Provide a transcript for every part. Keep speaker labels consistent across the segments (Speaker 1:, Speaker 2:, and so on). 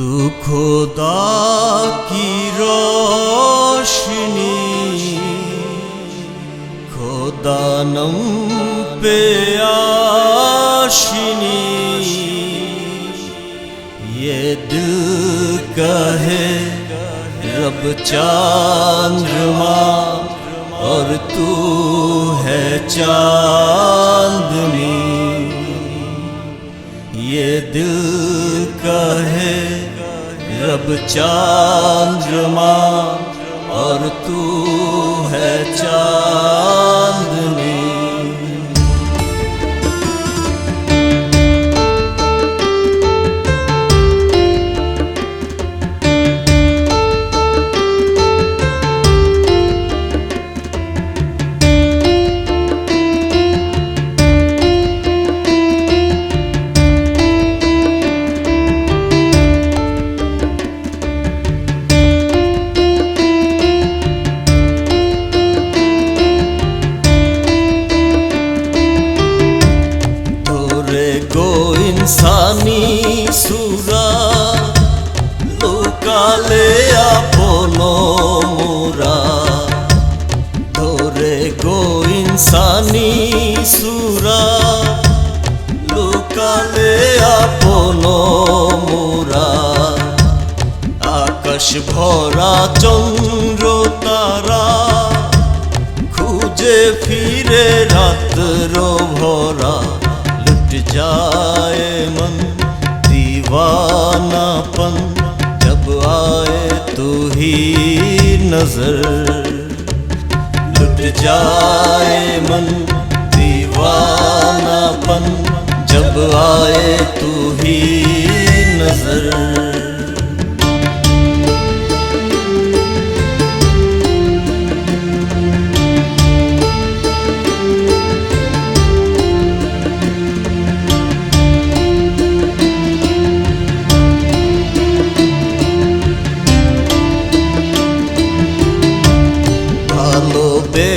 Speaker 1: तू खुदा की रोशनी, खुदा नम पे आशनी। ये दिल कहे, रब चांद्रमा, और तू है चांदनी। ये दिल कहे रब चांद्रमा और तू है चांदनी লোকালে আপন মোরা তোরে গো ইনসানি সুরা লোকালে আপন মোরা আকাশ ভরা চন্দ্র তারা খুঁজে ফিরে রাত্র ভরা लुट जाए मन दीवानापन जब आए तू ही नज़र। लुट जाए मन दीवानापन। जब आए तू ही नज़र।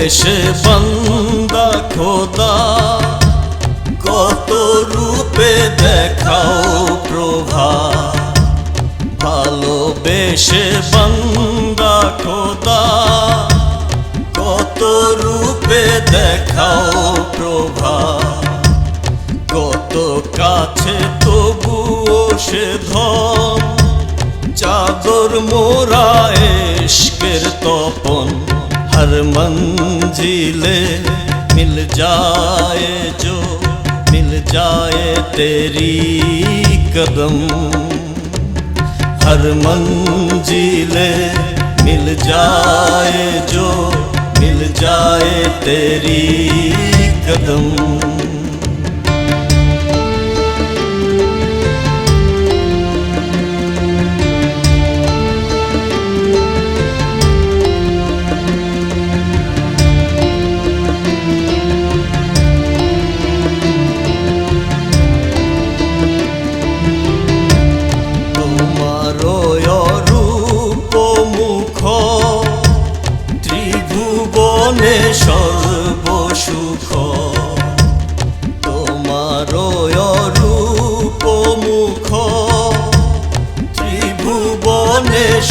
Speaker 1: সে বন্দা খোদা, কত রূপে দেখাও প্রভা। ভালোবেসে বন্দা খোদা, কত রূপে দেখাও প্রভা। কত কাছে তবুও সে ধর চাদর মোরা এসকের তপন। हर मंजिले मिल जाए जो, मिल जाए तेरी कदम। हर मंजिले मिल जाए जो, मिल जाए तेरी कदम।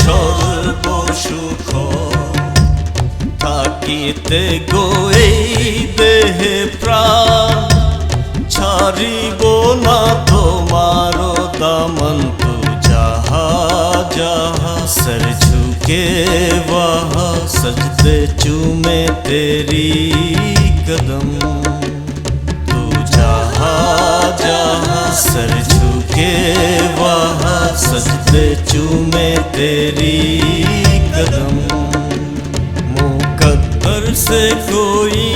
Speaker 1: সর্বসুখ থাকিতে গো এই দেহে প্রাণ ছাড়িব না তোমার দামন তু যাহা যাহা সর ঝুকে वहा सजदे चूमे तेरी कदम तू जहा जहा सर झुके, वहा सजदे चूमे तेरी कदम। मुकद्दर से कोई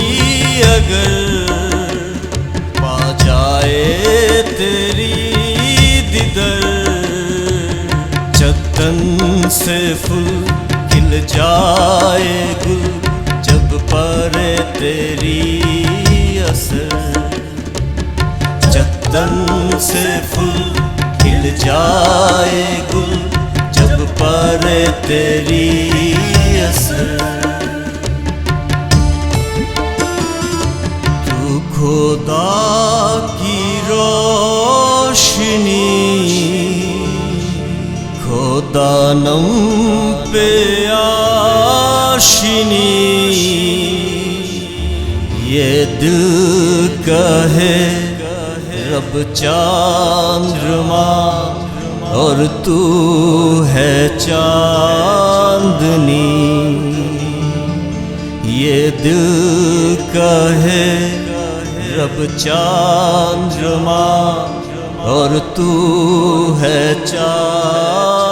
Speaker 1: अगर पा जाए तेरी दिदर। चतन से फूल खिल जाए गुल, जब परे तेरी असर। चतन से फूल खिल जाए गुल, जब पर तेरी असर। तू खुदा की रोशनी दानम पे आशिनी। ये दिल कहे रब चांद्रमा और तू है चांदनी। ये दिल कहे, रब चांद्रमा और तू है चांदनी